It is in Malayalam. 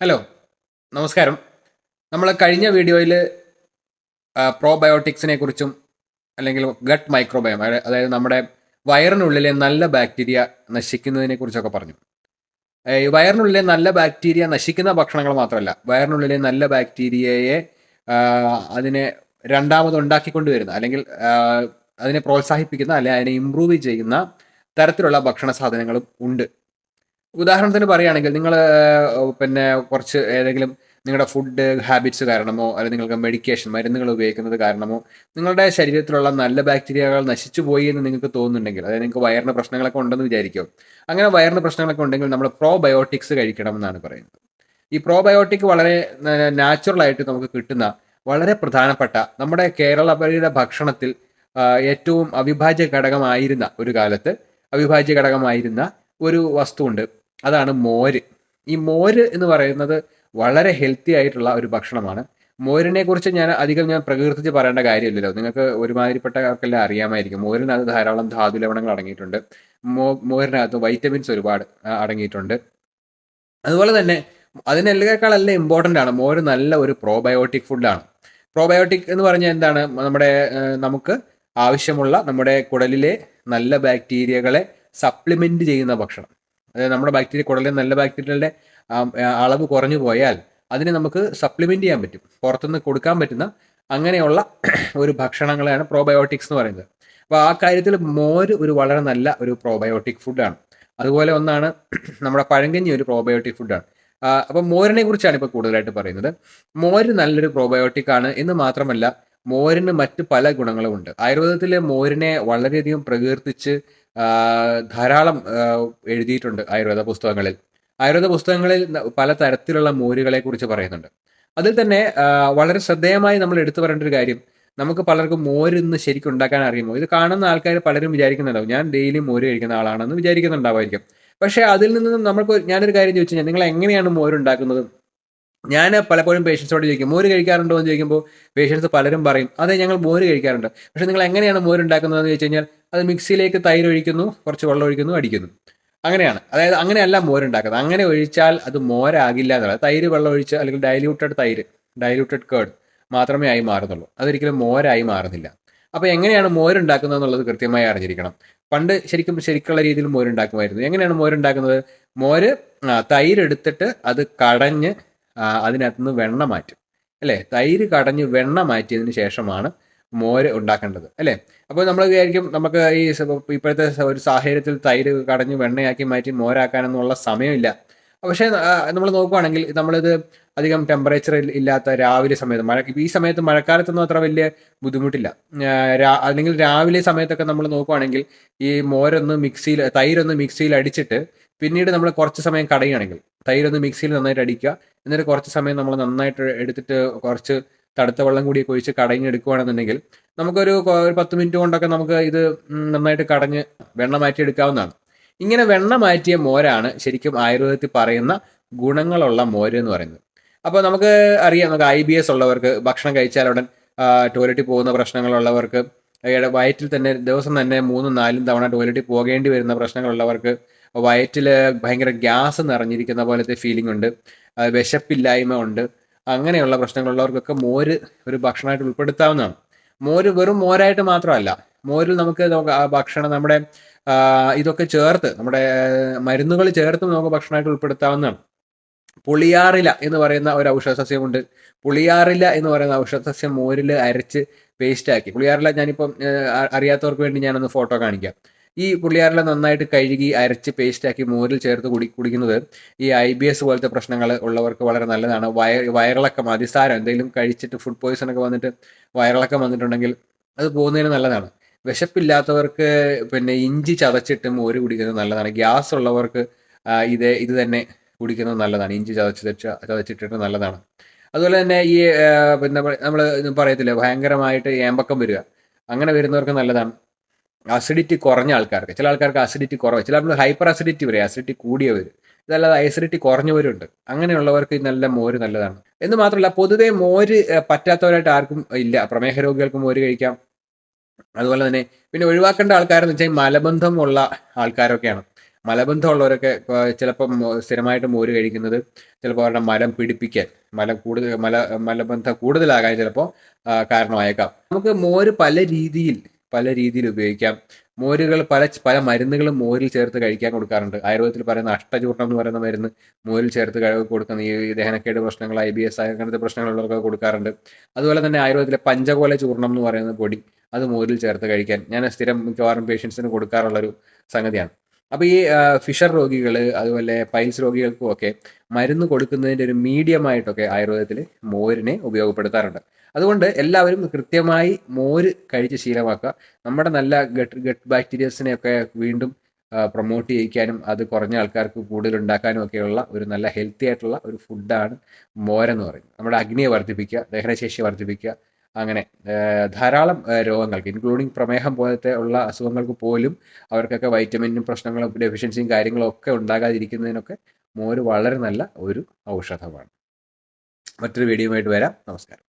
ഹലോ നമസ്കാരം. നമ്മൾ കഴിഞ്ഞ വീഡിയോയിൽ പ്രോബയോട്ടിക്സിനെ കുറിച്ചും അല്ലെങ്കിൽ ഗട്ട് മൈക്രോബയോം അതായത് നമ്മുടെ വയറിനുള്ളിലെ നല്ല ബാക്ടീരിയ നശിക്കുന്നതിനെ കുറിച്ചൊക്കെ പറഞ്ഞു വയറിനുള്ളിലെ നല്ല ബാക്ടീരിയ നശിക്കുന്ന ഭക്ഷണങ്ങൾ മാത്രമല്ല വയറിനുള്ളിലെ നല്ല ബാക്ടീരിയയെ അതിനെ രണ്ടാമത് ഉണ്ടാക്കിക്കൊണ്ടുവരുന്ന അല്ലെങ്കിൽ അതിനെ പ്രോത്സാഹിപ്പിക്കുന്ന അല്ലെങ്കിൽ അതിനെ ഇമ്പ്രൂവ് ചെയ്യുന്ന തരത്തിലുള്ള ഭക്ഷണ സാധനങ്ങളും ഉണ്ട്. ഉദാഹരണത്തിന് പറയുകയാണെങ്കിൽ നിങ്ങൾ പിന്നെ കുറച്ച് ഏതെങ്കിലും നിങ്ങളുടെ ഫുഡ് ഹാബിറ്റ്സ് കാരണമോ അല്ലെങ്കിൽ നിങ്ങൾക്ക് മെഡിക്കേഷൻ മരുന്നുകൾ ഉപയോഗിക്കുന്നത് കാരണമോ നിങ്ങളുടെ ശരീരത്തിലുള്ള നല്ല ബാക്ടീരിയകൾ നശിച്ചു പോയി എന്ന് നിങ്ങൾക്ക് തോന്നുന്നുണ്ടെങ്കിൽ അതായത് നിങ്ങൾക്ക് വയറിന് പ്രശ്നങ്ങളൊക്കെ ഉണ്ടെന്ന് വിചാരിക്കും അങ്ങനെ വയറിന് പ്രശ്നങ്ങളൊക്കെ ഉണ്ടെങ്കിൽ നമ്മൾ പ്രോബയോട്ടിക്സ് കഴിക്കണം എന്നാണ് പറയുന്നത്. ഈ പ്രോബയോട്ടിക് വളരെ നാച്ചുറൽ ആയിട്ട് നമുക്ക് കിട്ടുന്ന വളരെ പ്രധാനപ്പെട്ട നമ്മുടെ കേരളപരിയുടെ ഭക്ഷണത്തിൽ ഏറ്റവും അവിഭാജ്യ ഘടകമായിരുന്ന ഒരു കാലത്ത് അവിഭാജ്യ ഘടകമായിരുന്ന ഒരു വസ്തുവുണ്ട് അതാണ് മോര്. ഈ മോര് എന്ന് പറയുന്നത് വളരെ ഹെൽത്തി ആയിട്ടുള്ള ഒരു ഭക്ഷണമാണ്. മോരിനെ കുറിച്ച് ഞാൻ അധികം ഞാൻ പ്രകീർത്തിച്ച് പറയേണ്ട കാര്യമില്ലല്ലോ. നിങ്ങൾക്ക് ഒരുമാതിരിപ്പെട്ടവർക്കെല്ലാം അറിയാമായിരിക്കും. മോരിനകത്ത് ധാരാളം ധാതു ലവണങ്ങൾ അടങ്ങിയിട്ടുണ്ട്. മോ മോരിനകത്ത് വൈറ്റമിൻസ് ഒരുപാട് അടങ്ങിയിട്ടുണ്ട്. അതുപോലെ തന്നെ അതിനെല്ലാക്കാളെല്ലാം ഇമ്പോർട്ടന്റ് ആണ്. മോര് നല്ല ഒരു പ്രോബയോട്ടിക് ഫുഡാണ് പ്രോബയോട്ടിക് എന്ന് പറഞ്ഞാൽ എന്താണ്? നമ്മുടെ നമുക്ക് ആവശ്യമുള്ള നമ്മുടെ കുടലിലെ നല്ല ബാക്ടീരിയകളെ സപ്ലിമെന്റ് ചെയ്യുന്ന ഭക്ഷണം. അതായത് നമ്മുടെ ബാക്ടീരിയ കുടലിൽ നല്ല ബാക്ടീരിയകളുടെ അളവ് കുറഞ്ഞു പോയാൽ അതിനെ നമുക്ക് സപ്ലിമെന്റ് ചെയ്യാൻ പറ്റും. പുറത്തുനിന്ന് കൊടുക്കാൻ പറ്റുന്ന അങ്ങനെയുള്ള ഒരു ഭക്ഷണങ്ങളെയാണ് പ്രോബയോട്ടിക്സ് എന്ന് പറയുന്നത്. അപ്പോൾ ആ കാര്യത്തിൽ മോര് ഒരു വളരെ നല്ല ഒരു പ്രോബയോട്ടിക് ഫുഡാണ് അതുപോലെ ഒന്നാണ് നമ്മുടെ പഴങ്കഞ്ഞി ഒരു പ്രോബയോട്ടിക് ഫുഡാണ് അപ്പം മോരിനെ കുറിച്ചാണ് ഇപ്പോൾ കൂടുതലായിട്ട് പറയുന്നത്. മോര് നല്ലൊരു പ്രോബയോട്ടിക് ആണ് എന്ന് മാത്രമല്ല മോരിന് മറ്റ് പല ഗുണങ്ങളും ഉണ്ട്. ആയുർവേദത്തിലെ മോരിനെ വളരെയധികം പ്രകീർത്തിച്ച് ധാരാളം എഴുതിയിട്ടുണ്ട് ആയുർവേദ പുസ്തകങ്ങളിൽ. ആയുർവേദ പുസ്തകങ്ങളിൽ പല തരത്തിലുള്ള മോരുകളെ കുറിച്ച് പറയുന്നുണ്ട്. അതിൽ തന്നെ വളരെ ശ്രദ്ധേയമായി നമ്മൾ എടുത്തു പറയേണ്ട ഒരു കാര്യം നമുക്ക് പലർക്കും മോര് ഇന്ന് ശരിക്കും ഉണ്ടാക്കാൻ അറിയുമോ? ഇത് കാണുന്ന ആൾക്കാർ പലരും വിചാരിക്കുന്നുണ്ടാവും ഞാൻ ഡെയിലി മോര് കഴിക്കുന്ന ആളാണെന്ന് വിചാരിക്കുന്നുണ്ടാവായിരിക്കും. പക്ഷേ അതിൽ നിന്നും നമ്മൾക്ക് ഞാനൊരു കാര്യം ചോദിച്ചു നിങ്ങൾ എങ്ങനെയാണ് മോര് ഉണ്ടാക്കുന്നത്? ഞാൻ പലപ്പോഴും പേഷ്യൻസോട് ചോദിക്കും മോര് കഴിക്കാറുണ്ടോ? എന്ന് ചോദിക്കുമ്പോൾ പേഷ്യൻസ് പലരും പറയും അതെ ഞങ്ങൾ മോര് കഴിക്കാറുണ്ട്. പക്ഷെ നിങ്ങൾ എങ്ങനെയാണ് മോര് ഉണ്ടാക്കുന്നതെന്ന് ചോദിച്ചു കഴിഞ്ഞാൽ അത് മിക്സിയിലേക്ക് തൈര് ഒഴിക്കുന്നു കുറച്ച് വെള്ളം ഒഴിക്കുന്നു അടിക്കുന്നു. അങ്ങനെയാണ്. അതായത് അങ്ങനെയല്ല മോര് ഉണ്ടാക്കുന്നത്. അങ്ങനെ ഒഴിച്ചാൽ അത് മോരാകില്ല എന്നുള്ളത്. തൈര് വെള്ളം ഒഴിച്ച് അല്ലെങ്കിൽ ഡൈല്യൂട്ടഡ് തൈര് ഡൈല്യൂട്ടഡ് കേർഡ് മാത്രമേ ആയി മാറുന്നുള്ളൂ. അതൊരിക്കലും മോരായി മാറുന്നില്ല. അപ്പോൾ എങ്ങനെയാണ് മോരുണ്ടാക്കുന്നത് എന്നുള്ളത് കൃത്യമായി അറിഞ്ഞിരിക്കണം. പണ്ട് ശരിക്കും ശരിക്കുള്ള രീതിയിൽ മോരുണ്ടാക്കുമായിരുന്നു എങ്ങനെയാണ് മോരുണ്ടാക്കുന്നത് മോര് തൈരെടുത്തിട്ട് അത് കടഞ്ഞ് അതിനകത്തുനിന്ന് വെണ്ണ മാറ്റും. അല്ലേ? തൈര് കടഞ്ഞ് വെണ്ണ മാറ്റിയതിന് ശേഷമാണ് മോര് ഉണ്ടാക്കേണ്ടത്. അല്ലേ? അപ്പോൾ നമ്മൾ വിചാരിക്കും നമുക്ക് ഈ ഇപ്പോഴത്തെ ഒരു സാഹചര്യത്തിൽ തൈര് കടഞ്ഞ് വെണ്ണയാക്കി മാറ്റി മോരാക്കാനൊന്നുള്ള സമയമില്ല. പക്ഷേ നമ്മൾ നോക്കുവാണെങ്കിൽ നമ്മളിത് അധികം ടെമ്പറേച്ചർ ഇല്ലാത്ത രാവിലെ സമയത്ത് മഴ ഈ സമയത്ത് മഴക്കാലത്തൊന്നും അത്ര വലിയ ബുദ്ധിമുട്ടില്ല. അല്ലെങ്കിൽ രാവിലെ സമയത്തൊക്കെ നമ്മൾ നോക്കുവാണെങ്കിൽ ഈ മോരൊന്ന് മിക്സിയിൽ തൈരൊന്ന് മിക്സിയിൽ അടിച്ചിട്ട് പിന്നീട് നമ്മൾ കുറച്ച് സമയം കടയുകയാണെങ്കിൽ തൈരൊന്ന് മിക്സിയിൽ നന്നായിട്ട് അടിക്കുക. എന്നിട്ട് കുറച്ച് സമയം നമ്മൾ നന്നായിട്ട് എടുത്തിട്ട് കുറച്ച് തടുത്ത വെള്ളം കൂടി ഒഴിച്ച് കടഞ്ഞെടുക്കുകയാണെന്നുണ്ടെങ്കിൽ നമുക്കൊരു ഒരു പത്ത് മിനിറ്റ് കൊണ്ടൊക്കെ നമുക്ക് ഇത് നന്നായിട്ട് കടഞ്ഞ് വെണ്ണ മാറ്റി എടുക്കാവുന്നതാണ് ഇങ്ങനെ വെണ്ണ മാറ്റിയ മോരാണ് ശരിക്കും ആയുർവേദത്തിൽ പറയുന്ന ഗുണങ്ങളുള്ള മോര് എന്ന് പറയുന്നത്. അപ്പോൾ നമുക്ക് അറിയാം നമുക്ക് ഐ ബി എസ് ഉള്ളവർക്ക് ഭക്ഷണം കഴിച്ചാൽ ഉടൻ ടോയ്ലറ്റിൽ പോകുന്ന പ്രശ്നങ്ങളുള്ളവർക്ക് വയറ്റിൽ തന്നെ ദിവസം തന്നെ മൂന്നും നാലും തവണ ടോയ്ലറ്റിൽ പോകേണ്ടി വരുന്ന പ്രശ്നങ്ങളുള്ളവർക്ക് വയറ്റിൽ ഭയങ്കര ഗ്യാസ് നിറഞ്ഞിരിക്കുന്ന പോലത്തെ ഫീലിംഗ് ഉണ്ട്. വിശപ്പില്ലായ്മ ഉണ്ട്. അങ്ങനെയുള്ള പ്രശ്നങ്ങളുള്ളവർക്കൊക്കെ മോര് ഒരു ഭക്ഷണമായിട്ട് ഉൾപ്പെടുത്താവുന്നതാണ്. മോര് വെറും മോരായിട്ട് മാത്രമല്ല. മോരിൽ നമുക്ക് ഭക്ഷണം നമ്മുടെ ഇതൊക്കെ ചേർത്ത് നമ്മുടെ മരുന്നുകൾ ചേർത്ത് നമുക്ക് ഭക്ഷണമായിട്ട് ഉൾപ്പെടുത്താവുന്നതാണ്. പുളിയാറില എന്ന് പറയുന്ന ഒരു ഔഷധ സസ്യമുണ്ട് പുളിയാറില എന്ന് പറയുന്ന ഔഷധ സസ്യം മോരിൽ അരച്ച് പേസ്റ്റാക്കി പുളിയാറില ഞാനിപ്പം അറിയാത്തവർക്ക് വേണ്ടി ഞാനൊന്ന് ഫോട്ടോ കാണിക്കാം. ഈ പുള്ളിയാരെല്ലാം നന്നായിട്ട് കഴുകി അരച്ച് പേസ്റ്റാക്കി മോരിൽ ചേർത്ത് കുടി കുടിക്കുന്നത് ഈ ഐ ബി എസ് പോലത്തെ പ്രശ്നങ്ങൾ ഉള്ളവർക്ക് വളരെ നല്ലതാണ്. വയർ വയറിളക്കം അതിസാരം എന്തെങ്കിലും കഴിച്ചിട്ട് ഫുഡ് പോയിസൺ ഒക്കെ വന്നിട്ട് വയറിളക്കം വന്നിട്ടുണ്ടെങ്കിൽ അത് പോകുന്നതിന് നല്ലതാണ്. വിശപ്പില്ലാത്തവർക്ക് പിന്നെ ഇഞ്ചി ചതച്ചിട്ട് മോര് കുടിക്കുന്നത് നല്ലതാണ്. ഗ്യാസ് ഉള്ളവർക്ക് ഇതേ ഇത് തന്നെ കുടിക്കുന്നത് നല്ലതാണ്. ഇഞ്ചി ചതച്ച് ചതച്ചിട്ടിട്ട് നല്ലതാണ്. അതുപോലെ തന്നെ ഈ പിന്നെ നമ്മൾ പറയത്തില്ലേ? ഭയങ്കരമായിട്ട് ഏമ്പക്കം വരിക. അങ്ങനെ വരുന്നവർക്ക് നല്ലതാണ്. അസിഡിറ്റി കുറഞ്ഞ ആൾക്കാർക്ക്. ചില ആൾക്കാർക്ക് അസിഡിറ്റി കുറവ്. ചില ഹൈപ്പർ അസിഡിറ്റി വരെ അസിഡിറ്റി കൂടിയവർ ഇതല്ലാതെ അസിഡിറ്റി കുറഞ്ഞവരുണ്ട്. അങ്ങനെയുള്ളവർക്ക് നല്ല മോര് നല്ലതാണ്. എന്ന് മാത്രമല്ല പൊതുവെ മോര് പറ്റാത്തവരായിട്ട് ആർക്കും ഇല്ല. പ്രമേഹ രോഗികൾക്ക് മോര് കഴിക്കാം. അതുപോലെ തന്നെ പിന്നെ ഒഴിവാക്കേണ്ട ആൾക്കാരെന്ന് വെച്ചാൽ മലബന്ധമുള്ള ആൾക്കാരൊക്കെയാണ്. മലബന്ധമുള്ളവരൊക്കെ ചിലപ്പം സ്ഥിരമായിട്ട് മോര് കഴിക്കുന്നത് ചിലപ്പോൾ അവരുടെ മലം പിടിപ്പിക്കാൻ മലം കൂടുതൽ മല മലബന്ധം കൂടുതലാകാൻ ചിലപ്പോൾ കാരണമായേക്കാം. നമുക്ക് മോര് പല രീതിയിൽ പല രീതിയിൽ ഉപയോഗിക്കാം. മോരുകൾ പല പല മരുന്നുകളും മോരിൽ ചേർത്ത് കഴിക്കാൻ കൊടുക്കാറുണ്ട്. ആയുർവേദത്തിൽ പറയുന്ന അഷ്ടചൂർണം എന്ന് പറയുന്ന മരുന്ന് മോരിൽ ചേർത്ത് കൊടുക്കുന്ന ഈ ദഹനക്കേട് പ്രശ്നങ്ങൾ ഐ ബി എസ് അങ്ങനത്തെ പ്രശ്നങ്ങളുള്ളവർക്ക് കൊടുക്കാറുണ്ട്. അതുപോലെ തന്നെ ആയുർവേദത്തിലെ പഞ്ചകോല ചൂർണം എന്ന് പറയുന്ന പൊടി അത് മോരിൽ ചേർത്ത് കഴിക്കാൻ. ഞാൻ സ്ഥിരം മിക്കവാറും പേഷ്യൻസിന് കൊടുക്കാറുള്ളൊരു സംഗതിയാണ്. അപ്പോൾ ഈ ഫിഷർ രോഗികൾ അതുപോലെ പൈൽസ് രോഗികൾക്കും ഒക്കെ മരുന്ന് കൊടുക്കുന്നതിന്റെ ഒരു മീഡിയം ആയിട്ടൊക്കെ ആയുർവേദത്തിൽ മോരിനെ ഉപയോഗപ്പെടുത്താറുണ്ട്. അതുകൊണ്ട് എല്ലാവരും കൃത്യമായി മോര് കഴിച്ച് ശീലമാക്കുക. നമ്മുടെ നല്ല ഗട്ട് ഗട്ട് ബാക്ടീരിയസിനെ ഒക്കെ വീണ്ടും പ്രൊമോട്ട് ചെയ്യിക്കാനും അത് കുറഞ്ഞ ആൾക്കാർക്ക് കൂടുതൽ ഉണ്ടാക്കാനും ഒക്കെയുള്ള ഒരു നല്ല ഹെൽത്തി ആയിട്ടുള്ള ഒരു ഫുഡാണ് മോരെന്ന് പറയുന്നത്. നമ്മുടെ അഗ്നിയെ വർദ്ധിപ്പിക്കുക ദഹനശേഷി വർദ്ധിപ്പിക്കുക അങ്ങനെ ധാരാളം രോഗങ്ങൾക്ക് ഇൻക്ലൂഡിങ് പ്രമേഹം പോലത്തെ ഉള്ള അസുഖങ്ങൾക്ക് പോലും അവർക്കൊക്കെ വൈറ്റമിനും പ്രശ്നങ്ങളും ഡെഫിഷ്യൻസിയും കാര്യങ്ങളും ഒക്കെ ഉണ്ടാകാതിരിക്കുന്നതിനൊക്കെ മോര് വളരെ നല്ല ഒരു ഔഷധമാണ്. മറ്റൊരു വീഡിയോയുമായിട്ട് വരാം. നമസ്കാരം.